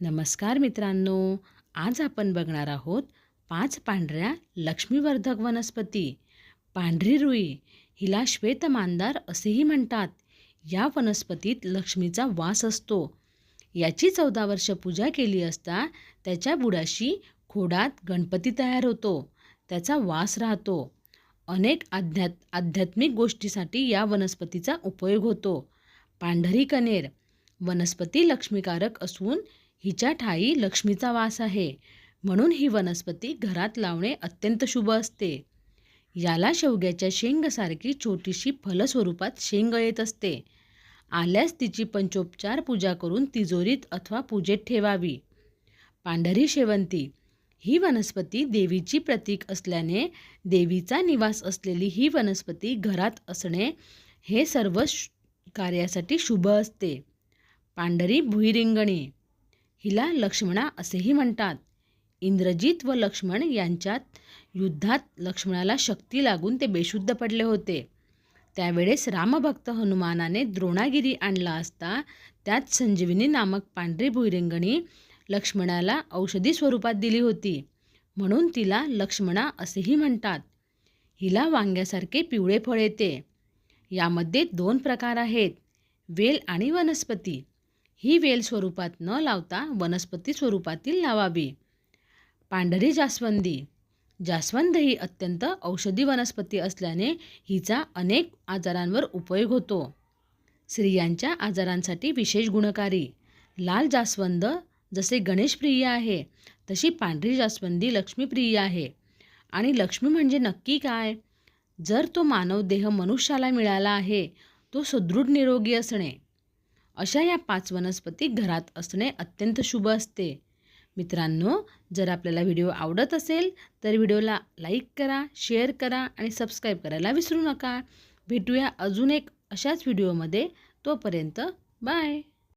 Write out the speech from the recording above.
नमस्कार मित्रांनो आज आपण बघणार आहोत पाच पांढऱ्या लक्ष्मीवर्धक वनस्पती. पांढरी रुई हिला श्वेतमानदार असेही म्हणतात. या वनस्पतीत लक्ष्मीचा वास असतो. याची चौदा वर्ष पूजा केली असता त्याच्या बुडाशी खोडात गणपती तयार होतो. त्याचा वास राहतो. अनेक आध्यात आध्यात्मिक गोष्टीसाठी या वनस्पतीचा उपयोग होतो. पांढरी कनेर वनस्पती लक्ष्मीकारक असून हिच्या ठाई लक्ष्मीचा वास आहे. म्हणून ही वनस्पती घरात लावणे अत्यंत शुभ असते. याला शेवग्याच्या शेंगसारखी छोटीशी फलस्वरूपात शेंग येत असते. आल्यास तिची पंचोपचार पूजा करून तिजोरीत अथवा पूजेत ठेवावी. पांढरी शेवंती. ही वनस्पती देवीची प्रतीक असल्याने देवीचा निवास असलेली ही वनस्पती घरात असणे हे सर्व श- कार्यासाठी शुभ असते. पांढरी भुईरिंगणी. हिला लक्ष्मणा असेही म्हणतात. इंद्रजित व लक्ष्मण यांच्यात युद्धात लक्ष्मणाला शक्ती लागून ते बेशुद्ध पडले होते. त्यावेळेस रामभक्त हनुमानाने द्रोणागिरी आणला असता त्यात संजीवनी नामक पांढरी भुईरिंगणी लक्ष्मणाला औषधी स्वरूपात दिली होती. म्हणून तिला लक्ष्मणा असेही म्हणतात. हिला वांग्यासारखे पिवळे फळ येते. यामध्ये दोन प्रकार आहेत. वेल आणि वनस्पती. ही वेल स्वरूपात न लावता वनस्पती स्वरूपातील लावावी. पांढरी जास्वंदी. जास्वंद ही अत्यंत औषधी वनस्पती असल्याने हिचा अनेक आजारांवर उपयोग होतो. स्त्रियांच्या आजारांसाठी विशेष गुणकारी. लाल जास्वंद जसे गणेशप्रिय आहे तशी पांढरी जास्वंदी लक्ष्मीप्रिय आहे. आणि लक्ष्मी म्हणजे नक्की काय? जर तो मानव देह मनुष्याला मिळाला आहे तो सुदृढ निरोगी असणे. अशा या पाच वनस्पती घरात असणे अत्यंत शुभ असते. मित्रांनो जर आपल्याला व्हिडिओ आवडत असेल तर व्हिडिओला लाईक करा शेअर करा आणि सबस्क्राईब करायला विसरू नका. भेटूया अजून एक अशाच व्हिडिओमध्ये. तोपर्यंत बाय!